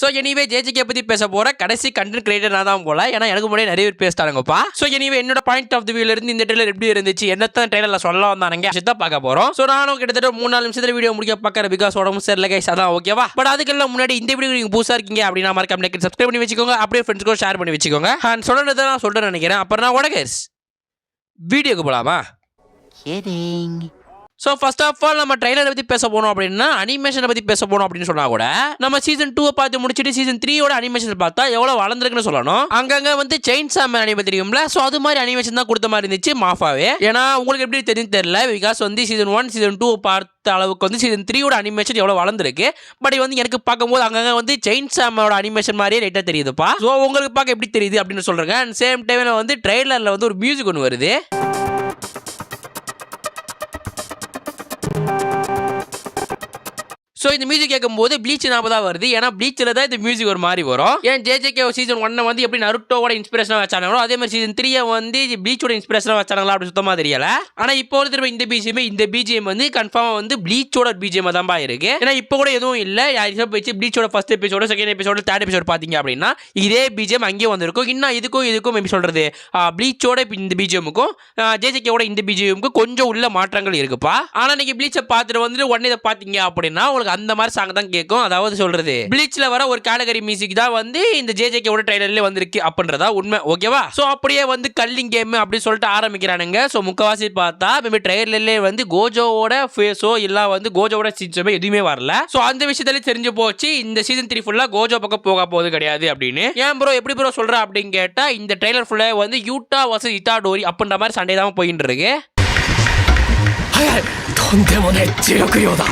So anyway ஜேஜிகே பற்றி பேச போகிற கடைசி கண்டென்ட் கிரியேட்டர் நான் தான் போல. ஏன்னா எனக்கு முன்னாடி நிறைய பேர் பேசிட்டாங்கப்பா ஸோ எனிவே என்னோட பாயிண்ட் ஆஃப் வியூல இருந்து இந்த ட்ரெயிலர் எப்படி இருந்துச்சு என்னத்தான் ட்ரெயிலரில் சொல்ல வந்தானுங்க தான் பார்க்க போகிறோம் ஸோ நானும் கிட்டத்தட்ட மூணு நாலு நிமிஷத்தில் வீடியோ முடிக்க பார்க்குற பிகாஸ் உடம்பு சரியில்லை கைஸ் அதான் ஓகேவா பட் அதுக்கெல்லாம் முன்னாடி இந்த வீடியோ நீங்கள் புதுசாக இருக்கீங்க அப்படின்னா மறக்காம சப்ஸ்கிரைப் பண்ணி வச்சுக்கோங்க. அப்படியே ஃப்ரெண்ட்ஸ்க்கும் ஷேர் பண்ணி வச்சுக்கோங்க. நான் சொல்றதை நான் சொல்கிறேன் நினைக்கிறேன். அப்புறம் நான் உடகர்ஸ் வீடியோக்கு போகலாமா ஸோ ஃபர்ஸ்ட் ஆஃப் ஆல் நம்ம ட்ரைலரை பற்றி பேச போனோம் அப்படின்னா அனிமேஷனை பற்றி பேச போனோம் அப்படின்னு சொன்னா கூட நம்ம சீசன் டூவை பார்த்து முடிச்சுட்டு சீசன் த்ரீயோட அனிமேஷன் பார்த்தா எவ்வளோ வளர்ந்துருக்குன்னு சொல்லணும். அங்கங்கே வந்து செயின் சாமன் அனிமே தெரியும்ல ஸோ அது மாதிரி அனிமேஷன் தான் கொடுத்த மாதிரி இருந்துச்சு மாஃபாவே. ஏன்னா உங்களுக்கு எப்படி தெரியும் தெரியல பிகாஸ் வந்து சீசன் ஒன் சீசன் டூ பார்த்த அளவுக்கு வந்து சீசன் த்ரீயோட அனிமேஷன் எவ்வளோ வளர்ந்துருக்கு. பட் வந்து எனக்கு பார்க்கும்போது அங்கங்கே வந்து செயின் சாமோட அனிமேஷன் மாதிரியே லைட்டாக தெரியுதுப்பா. ஸோ உங்களுக்கு பார்க்க எப்படி தெரியுது அப்படின்னு சொல்றேங்க. அண்ட் சேம் டைமில் வந்து ட்ரெய்லரில் வந்து ஒரு மியூசிக் ஒன்று வருது. ஸோ இந்த மியூசிக் கேட்கும்போது ப்ளீச் ஞாபகம் தான் வருது. ஏன்னா ப்ளீச்சில் தான் இந்த மியூசிக் ஒரு மாதிரி வரும். ஏன் ஜேஜேகே சீசன் ஒன்னை வந்து எப்படி நருட்டோட இன்ஸ்பிரேஷனாக வச்சாங்களோ அதே மாதிரி சீசன் த்ரீயை வந்து ப்ளீச்சோட இன்ஸ்பிரேஷனாக வச்சாங்களா அப்படி சுத்தமாக தெரியல. ஆனால் இப்போ வந்து திரும்ப இந்த பிஜிஎம் இந்த பிஜிஎம் வந்து கன்ஃபார்மாக வந்து ப்ளீச்சோட பிஜிஎம் தான் இருக்கு. ஏன்னா இப்போ கூட எதுவும் இல்லை. யார் போயிடுச்சு ப்ளீச்சோட ஃபர்ஸ்ட் எபிசோட செகண்ட் எபிசோட தேர்ட் எபிசோட் பார்த்தீங்க அப்படின்னா இதே பிஜிஎம் அங்கேயும் வந்திருக்கும். இன்னும் இதுக்கும் இதுக்கும் எப்படி சொல்கிறது ப்ளீச்சோட இந்த பிஜிஎமுக்கும் ஜேஜேகேவோட இந்த பிஜிஎமுக்கும் கொஞ்சம் உள்ள மாற்றங்கள் இருக்குப்பா. ஆனால் இன்னைக்கு ப்ளீச்சை பார்த்துட்டு வந்துட்டு உடனே இதை பார்த்தீங்க அப்படின்னா உங்களுக்கு அந்த மாதிரி சாங் தான் கேட்கும் அதாவது சொல்றது ப்ளீச்ல வர ஒரு கேட்டகரி மியூசிக் தான் வந்து இந்த ஜேஜேகேவோட ட்ரைலர்ல வந்திருக்கு அப்படின்றதா உண்மை ஓகேவா ஸோ அப்படியே வந்து கல்லிங் கேம் அப்படி சொல்லிட்டு ஆரம்பிக்கிறானுங்க ஸோ முக்கவாசி பார்த்தா மேபி ட்ரைலர்லேயே வந்து கோஜோவோட ஃபேஸோ இல்லை வந்து கோஜோவோட சீன்ஸோ எதுவுமே வரல ஸோ அந்த விஷயத்துல தெரிஞ்சு போச்சு இந்த சீசன் த்ரீ ஃபுல்லாக கோஜோ பக்கம் போக போகுது கிடையாது அப்படின்னு ஏன் ப்ரோ எப்படி ப்ரோ சொல்ற அப்படின்னு கேட்டா இந்த ட்ரைலர் ஃபுல்லாக வந்து யூட்டா வர்சஸ் இட்டா டோரி அப்படின்ற மாதிரி சண்டை தான் போயிட்டு இருக்கு とんでもねえ磁力量だ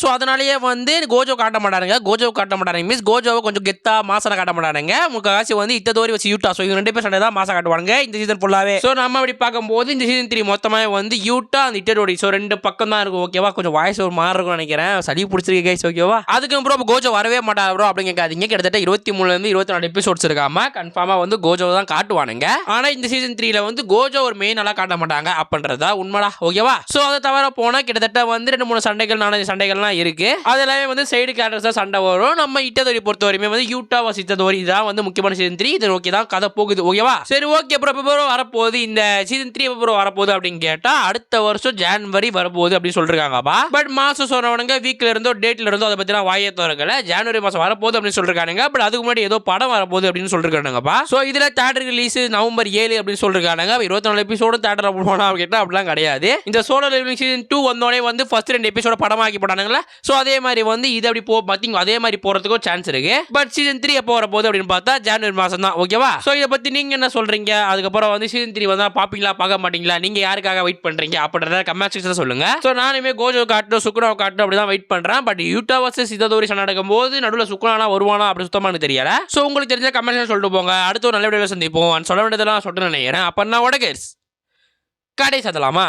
ஸோ அதனாலேயே வந்து கோஜோ காட்ட மாட்டாருங்க கோஜோ காட்ட மாட்டாருங்க மீன்ஸ் கோஜோவை கொஞ்சம் கெத்தா மாசனை காட்ட மாட்டாருங்க முக்காசி வந்து இத்தோரி வச்சு யூட்டா. ஸோ இவங்க ரெண்டு பேர் சண்டை தான் மாசம் காட்டுவாங்க இந்த சீசன் ஃபுல்லாவே ஸோ நம்ம அப்படி பார்க்கும்போது இந்த சீசன் த்ரீ மொத்தமாக வந்து யூட்டா அந்த இட்டரோடி ஸோ ரெண்டு பக்கம் தான் இருக்கும். ஓகேவா கொஞ்சம் வாய்ஸ் ஒரு மாறி இருக்கும் நினைக்கிறேன். சளி பிடிச்சிருக்கு கைஸ் ஓகேவா அதுக்கு ப்ரோ கோஜோ வரவே மாட்டார் ப்ரோ அப்படின்னு கேட்காதீங்க. கிட்டத்தட்ட இருபத்தி மூணுலேருந்து இருபத்தி நாலு எபிசோட்ஸ் இருக்காம கன்ஃபார்மாக வந்து கோஜோ தான் காட்டுவானுங்க. ஆனால் இந்த சீசன் த்ரீல வந்து கோஜோ ஒரு மெயின் நல்லா காட்ட மாட்டாங்க அப்படின்றதா உண்மைடா. ஓகேவா ஸோ அதை தவிர போனால் கிட்டத்தட்ட வந்து ரெண்டு மூணு சண்டைகள் நான் சண்டைகள்லாம் இருக்கு. அது எல்லாமே வந்து சைடு கேரக்டர்ஸ் சண்டை வரும். நம்ம இட்டதோரி பொறுத்த வரையுமே வந்து யூட்டா வஸ் இட்டதோரி தான் வந்து முக்கியமான சீசன் த்ரீ இது ஓகே தான் கதை போகுது ஓகேவா சரி ஓகே அப்புறம் எப்போ வரப்போகுது? இந்த சீசன் த்ரீ எப்போ வரப்போகுது அப்படின்னு கேட்டால் அடுத்த வருஷம் ஜான்வரி வரப்போகுது அப்படின்னு சொல்லிருக்காங்கப்பா. பட் மாதம் சொன்னவனுங்க வீக்கில் இருந்தோ டேட்டில் இருந்தோ அதை பத்திலாம் வாயே திறக்கல. ஜான்வரி மாதம் வரப்போகுது அப்படின்னு சொல்லிருக்கானுங்க. பட் அதுக்கு முன்னாடி ஏதோ படம் வரப்போகுது அப்படின்னு சொல்லிருக்கானுங்கப்பா. ஸோ இதில் தேட்டர் ரிலீஸ் நவம்பர் ஏழு அப்படின்னு சொல்லிருக்கானுங்க. இருபத்தி நாலு எபிசோடு தேட்டர் போனா அப்படின்னா அப்படிலாம் கிடையாது. இந்த சோலோ சீசன் டூ வந்தோடனே வந்து ஃபர்ஸ்ட் ரெண்டு எபிசோட படமாக்கி போட்டானுங்களா ஸோ அதே மாதிரி வந்து இது அப்படி போ பார்த்தீங்க அதே மாதிரி போகிறதுக்கும் சான்ஸ் இருக்கு. பட் சீசன் த்ரீ எப்போ வரப்போகுது அப்படின்னு பார்த்தா ஜனவரி மாதம் தான் ஓகேவா ஸோ இதை பற்றி நீங்கள் என்ன சொல்கிறீங்க அதுக்கப்புறம் வந்து சீசன் த்ரீ வந்தால் பார்ப்பீங்களா பார்க்க மாட்டீங்களா? நீங்கள் யாருக்காக வெயிட் பண்ணுறீங்க அப்படின்றத கமெண்ட் செக்ஷன் சொல்லுங்கள் ஸோ நானுமே கோஜோ காட்டும் சுக்குனா காட்டும் அப்படி தான் வெயிட் பண்ணுறேன் பட் யூட்டா வர்சஸ் இதோரி சண்டை நடக்கும் போது நடுவில் சுக்குனானா வருவானா அப்படி சுத்தமாக எனக்கு தெரியல. ஸோ உங்களுக்கு தெரிஞ்ச கமெண்ட் சொல்லிட்டு போங்க. அடுத்த ஒரு நல்ல வீடியோ சந்திப்போம். சொல்ல வேண்டியதெல்லாம் சொல்லிட்டு நினைக்கிறேன். அப்போ நான் உடகேஸ் கடை சதலாமா